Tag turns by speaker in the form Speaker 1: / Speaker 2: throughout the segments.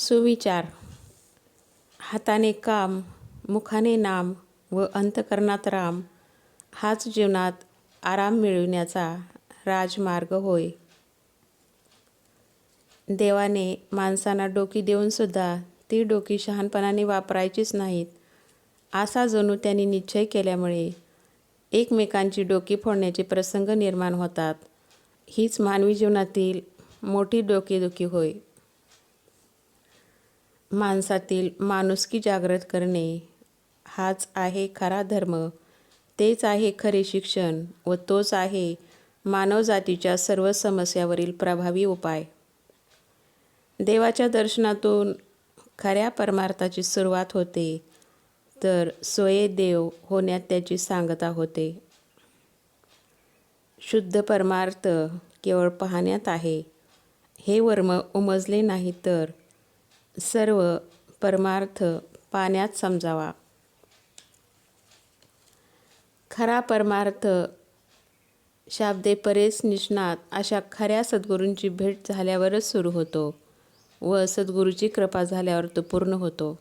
Speaker 1: सुविचार हाताने काम मुखाने नाम व अंतकरणात राम हाच जीवनात आराम मिळविण्याचा राजमार्ग होय. देवाने माणसांना डोकी देऊनसुद्धा ती डोकी शहाणपणाने वापरायचीच नाहीत असा जणू त्यांनी निश्चय केल्यामुळे एकमेकांची डोकी फोडण्याचे प्रसंग निर्माण होतात. हीच मानवी जीवनातील मोठी डोकेदुखी होय. माणसातील माणुसकी जागृत करणे हाच आहे खरा धर्म. तेच आहे खरे शिक्षण व तोच आहे मानवजातीच्या सर्व समस्यावरील प्रभावी उपाय. देवाच्या दर्शनातून खऱ्या परमार्थाची सुरुवात होते तर सोये देव होण्यात त्याची सांगता होते. शुद्ध परमार्थ केवळ पाहण्यात आहे. हे वर्म उमजले नाही तर सर्व परमार्थ पाण्यात समजावा. खरा परमार्थ शाब्दे परेस निष्णात अशा खऱ्या सद्गुरूंची भेट झाल्यावरच सुरू होतो व सद्गुरूची कृपा झाल्यावर तो पूर्ण होतो.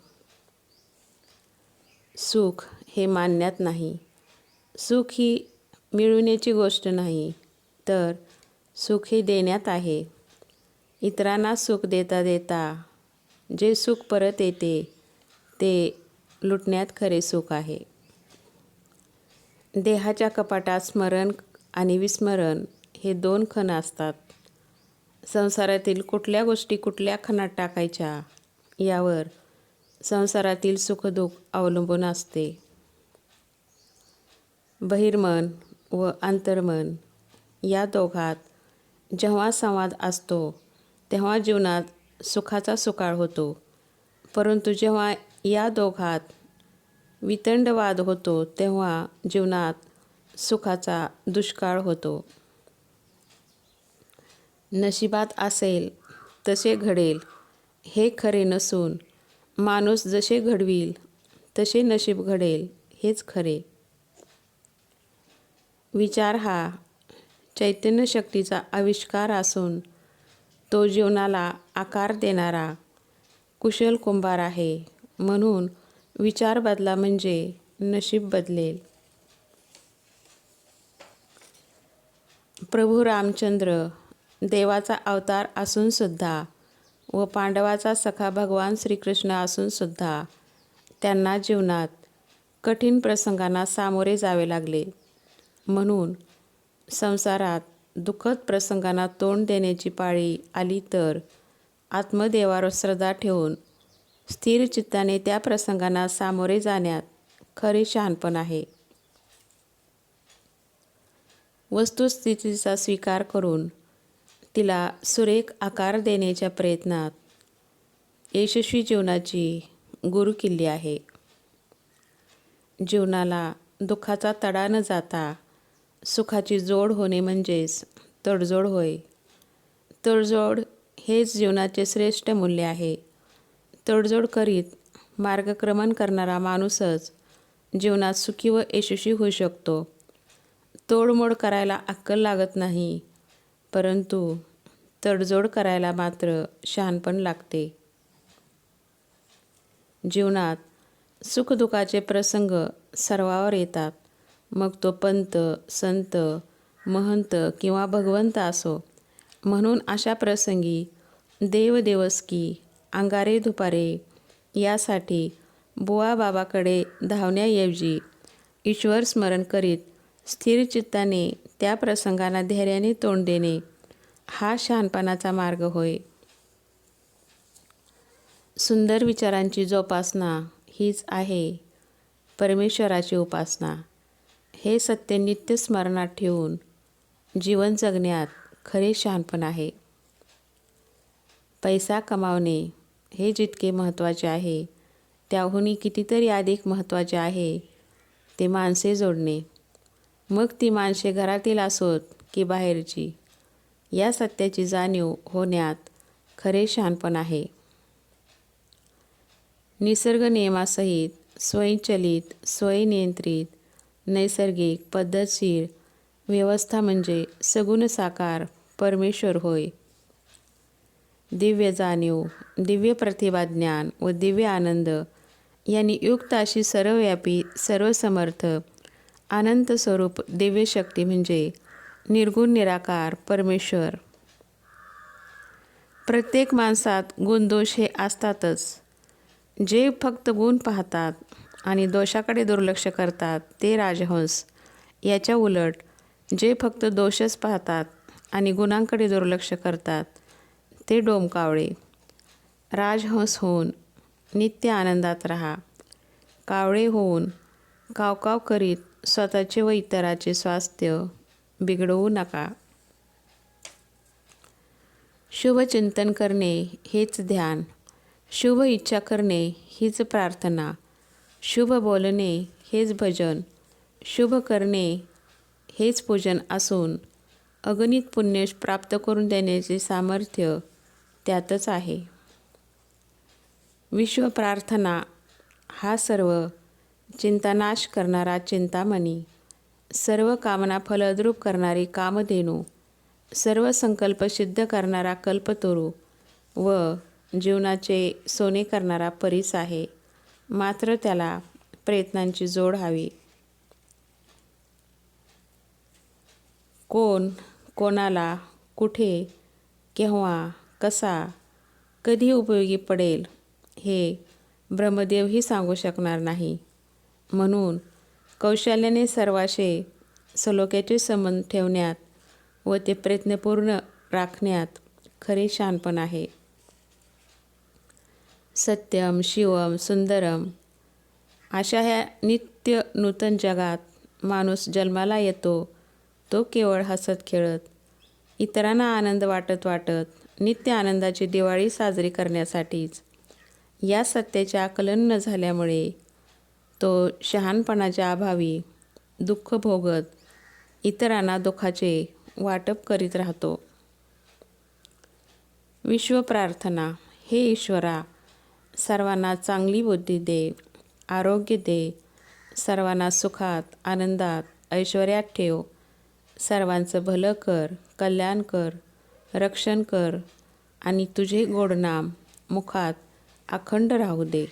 Speaker 1: सुख हे मानण्यात नाही. सुख ही मिळवण्याची गोष्ट नाही तर सुख हे देण्यात आहे. इतरांना सुख देता देता जे सुख परत येते ते लुटण्यात खरे सुख आहे. देहाच्या कपाटात स्मरण आणि विस्मरण हे दोन खण असतात. संसारातील कुठल्या गोष्टी कुठल्या खणात टाकायच्या यावर संसारातील सुखदुःख अवलंबून असते. बहिर्मन व अंतर्मन या दोघात जेव्हा संवाद असतो तेव्हा जीवनात सुखाचा सुकाळ होतो. परंतु जेव्हा या दोघात वितंडवाद होतो तेव्हा जीवनात सुखाचा दुष्काळ होतो. नशिबात असेल तसे घडेल. हे खरे नसून माणूस जसे घडवील तसे नशीब घडेल हेच खरे. विचार हा चैतन्य शक्तीचा आविष्कार असून तो जीवनाला आकार देणारा कुशल कुंभार आहे. म्हणून विचार बदला म्हणजे नशीब बदलेल. प्रभू रामचंद्र देवाचा अवतार असूनसुद्धा व पांडवाचा सखा भगवान श्रीकृष्ण असूनसुद्धा त्यांना जीवनात कठीण प्रसंगांना सामोरे जावे लागले. म्हणून संसारात दुःखद प्रसंगांना तोंड देण्याची पाळी आली तर आत्मदेवावर श्रद्धा ठेवून स्थिर चित्ताने त्या प्रसंगांना सामोरे जाण्यात खरे शहाणपण आहे. वस्तुस्थितीचा स्वीकार करून तिला सुरेख आकार देण्याच्या प्रयत्नात यशस्वी जीवनाची गुरुकिल्ली आहे. जीवनाला दुःखाचा तडा न जाता सुखाची जोड होणे म्हणजेच तडजोड होय. तडजोड हेच जीवनाचे श्रेष्ठ मूल्य आहे. तडजोड करीत मार्गक्रमण करणारा माणूसच जीवनात सुखी व यशस्वी होऊ शकतो. तोडमोड करायला अक्कल लागत नाही परंतु तडजोड करायला मात्र शहाणपण लागते. जीवनात सुखदुःखाचे प्रसंग सर्वावर येतात. मग तो पंत संत महंत किंवा भगवंत असो. म्हणून अशा प्रसंगी देवदेवस्की अंगारे दुपारे यासाठी बुवा बाबाकडे धावण्याऐवजी ईश्वर स्मरण करीत स्थिर चित्ताने त्या प्रसंगांना धैर्याने तोंड देणे हा शहाणपणाचा मार्ग होय. सुंदर विचारांची जोपासना हीच आहे परमेश्वराची उपासना. हे सत्य नित्य स्मरणात ठेवून जीवन जगण्यात खरे शहाणपण आहे. पैसा कमावणे हे जितके महत्त्वाचे आहे त्याहूनही कितीतरी अधिक महत्त्वाचे आहे ते माणसे जोडणे. मग ती माणसे घरातील असोत की बाहेरची या सत्याची जाणीव होण्यात खरे शहाणपण आहे. निसर्ग नियमासहित स्वयंचलित स्वयंनियंत्रित नैसर्गिक पद्धतशीर व्यवस्था म्हणजे सगुण साकार परमेश्वर होय. दिव्य जाणीव दिव्य प्रतिभा ज्ञान व दिव्य आनंद यांनी युक्त अशी सर्वव्यापी सर्वसमर्थ अनंत स्वरूप दिव्य शक्ती म्हणजे निर्गुण निराकार परमेश्वर. प्रत्येक माणसात गुणदोष हे असतातच. जे फक्त गुण पाहतात आणि दोषाकडे दुर्लक्ष करतात ते राजहंस. याच्या उलट जे फक्त दोषच पाहतात आणि गुणांकडे दुर्लक्ष करतात ते डोमकावळे. राजहंस होऊन नित्य आनंदात राहा. कावळे होऊन कावकाव करीत स्वतःचे व इतराचे स्वास्थ्य बिघडवू नका. शुभचिंतन करणे हेच ध्यान. शुभ इच्छा करणे हीच प्रार्थना. शुभ बोलणे हेच भजन शुभ करणे हेच पूजन असून अगणित पुण्य प्राप्त करून देण्याचे सामर्थ्य त्यातच आहे. विश्व प्रार्थना हा सर्व चिंतानाश करणारा चिंतामणी सर्व कामना फलद्रूप करणारी कामधेनू सर्व संकल्प सिद्ध करणारा कल्पतरू व जीवनाचे सोने करणारा परीस आहे. मात्र त्याला प्रयत्नांची जोड हवी. कोण कोणाला कुठे केव्हा कसा कधी उपयोगी पडेल हे ब्रह्मदेवही सांगू शकणार नाही. म्हणून कौशल्याने सर्वाशे सलोक्याचे संबंध ठेवण्यात व ते प्रयत्नपूर्ण राखण्यात खरे शानपण आहे. सत्यम शिवम सुंदरम अशा ह्या नित्य नूतन जगात माणूस जन्माला येतो तो केवळ हसत खेळत इतरांना आनंद वाटत वाटत नित्य आनंदाची दिवाळी साजरी करण्यासाठीच. या सत्याचे आकलन न झाल्यामुळे तो शहाणपणाच्या अभावी दुःख भोगत इतरांना दुःखाचे वाटप करीत राहतो. विश्वप्रार्थना हे ईश्वरा सर्वांना चांगली बुद्धी दे आरोग्य दे सर्वांना सुखात आनंदात ऐश्वर्यात ठेव. सर्वांचं भलं कर कल्याण कर रक्षण कर आणि तुझे गोड नाम मुखात अखंड राहू दे.